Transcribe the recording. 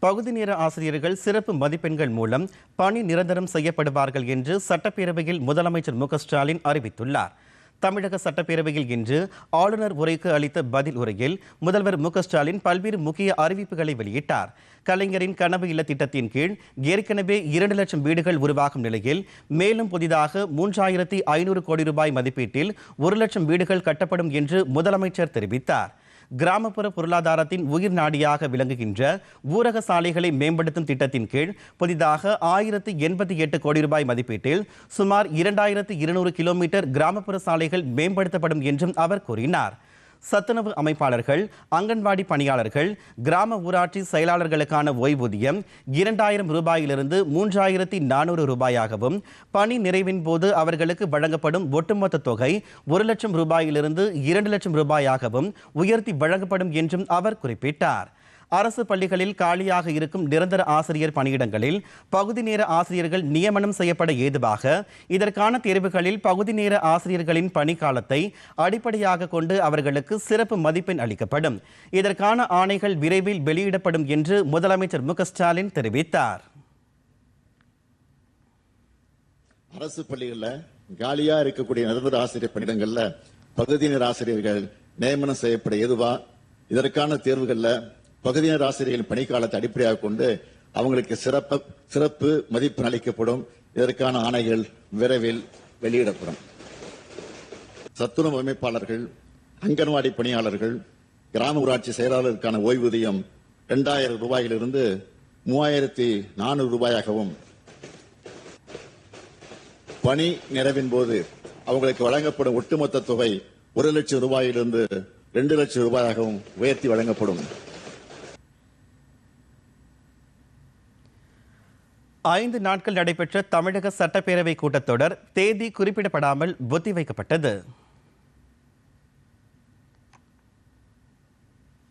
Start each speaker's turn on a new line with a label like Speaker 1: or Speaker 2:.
Speaker 1: பகுதி நேர ஆசிரியர்கள் சிறப்பு மதிப்பெண்கள் மூலம் பணி நிரந்தரம் செய்யப்படுவார்கள் என்று சட்டப்பேரவையில் முதலமைச்சர் மு ஸ்டாலின் அறிவித்துள்ளார். தமிழக சட்டப்பேரவையில் இன்று ஆளுநர் உரைக்கு அளித்த பதில் உரையில் முதல்வர் மு ஸ்டாலின் பல்வேறு முக்கிய அறிவிப்புகளை வெளியிட்டார். கலைஞரின் கனவு இல்ல திட்டத்தின் கீழ் ஏற்கனவே இரண்டு லட்சம் வீடுகள் உருவாகும் நிலையில் மேலும் புதிதாக மூன்றாயிரத்தி ஐநூறு கோடி ரூபாய் மதிப்பீட்டில் ஒரு லட்சம் வீடுகள் கட்டப்படும் என்று முதலமைச்சர் தெரிவித்தார். கிராமப்புற பொருளாதாரத்தின் உயிர் நாடியாக விளங்குகின்ற ஊரக சாலைகளை மேம்படுத்தும் திட்டத்தின் கீழ் புதிதாக ஆயிரத்தி எண்பத்தி எட்டு கோடி ரூபாய் மதிப்பீட்டில் சுமார் இரண்டாயிரத்து இருநூறு கிலோமீட்டர் கிராமப்புற சாலைகள் மேம்படுத்தப்படும் என்றும் அவர் கூறினார். சத்துணவு அமைப்பாளர்கள் அங்கன்வாடி பணியாளர்கள் கிராம ஊராட்சி செயலாளர்களுக்கான ஓய்வூதியம் இரண்டாயிரம் ரூபாயிலிருந்து மூன்றாயிரத்தி நானூறு ரூபாயாகவும் பணி நிறைவின் போது அவர்களுக்கு வழங்கப்படும் ஒட்டுமொத்த தொகை ஒரு லட்சம் ரூபாயிலிருந்து இரண்டு லட்சம் ரூபாயாகவும் உயர்த்தி வழங்கப்படும் என்றும் அவர் குறிப்பிட்டார். அரசு பள்ளிகளில் காலியாக இருக்கும் நிரந்தர ஆசிரியர் பணியிடங்களில் பகுதி நேர ஆசிரியர்கள் நியமனம் செய்யப்பட ஏதுவாக இதற்கான தேர்வுகளில் பகுதி நேர ஆசிரியர்களின் பணிக்காலத்தை அடிப்படையாக கொண்டு அவர்களுக்கு சிறப்பு மதிப்பெண் அளிக்கப்படும். இதற்கான ஆணைகள் விரைவில் வெளியிடப்படும் என்று முதலமைச்சர் மு ஸ்டாலின் தெரிவித்தார்.
Speaker 2: அரசு பள்ளிகளில் காலியா இருக்கக்கூடிய நிரந்தர ஆசிரியர் பணியிடங்கள்ல பகுதியினர் ஆசிரியர்கள் நியமனம் செய்யப்பட ஏதுவா? இதற்கான தேர்வுகள்ல பகுதியினர் ஆசிரியர்களின் பணிக்காலத்தை அடிப்படையாக கொண்டு அவங்களுக்கு சிறப்பு சிறப்பு மதிப்பு அளிக்கப்படும். இதற்கான ஆணைகள் விரைவில் வெளியிடப்படும். சத்துணவு அமைப்பாளர்கள் அங்கன்வாடி பணியாளர்கள் கிராம ஊராட்சி செயலாளருக்கான ஓய்வூதியம் இரண்டாயிரம் ரூபாயிலிருந்து மூவாயிரத்தி நானூறு ரூபாயாகவும் பணி நிறைவின் போது அவங்களுக்கு வழங்கப்படும் ஒட்டுமொத்த தொகை ஒரு லட்சம் ரூபாயிலிருந்து ரெண்டு லட்சம் ரூபாயாகவும் உயர்த்தி வழங்கப்படும்.
Speaker 1: ஐந்து நாட்கள் நடைபெற்ற தமிழக சட்டப்பேரவை கூட்டத்தொடர் தேதி குறிப்பிடப்படாமல் ஒத்திவைக்கப்பட்டது.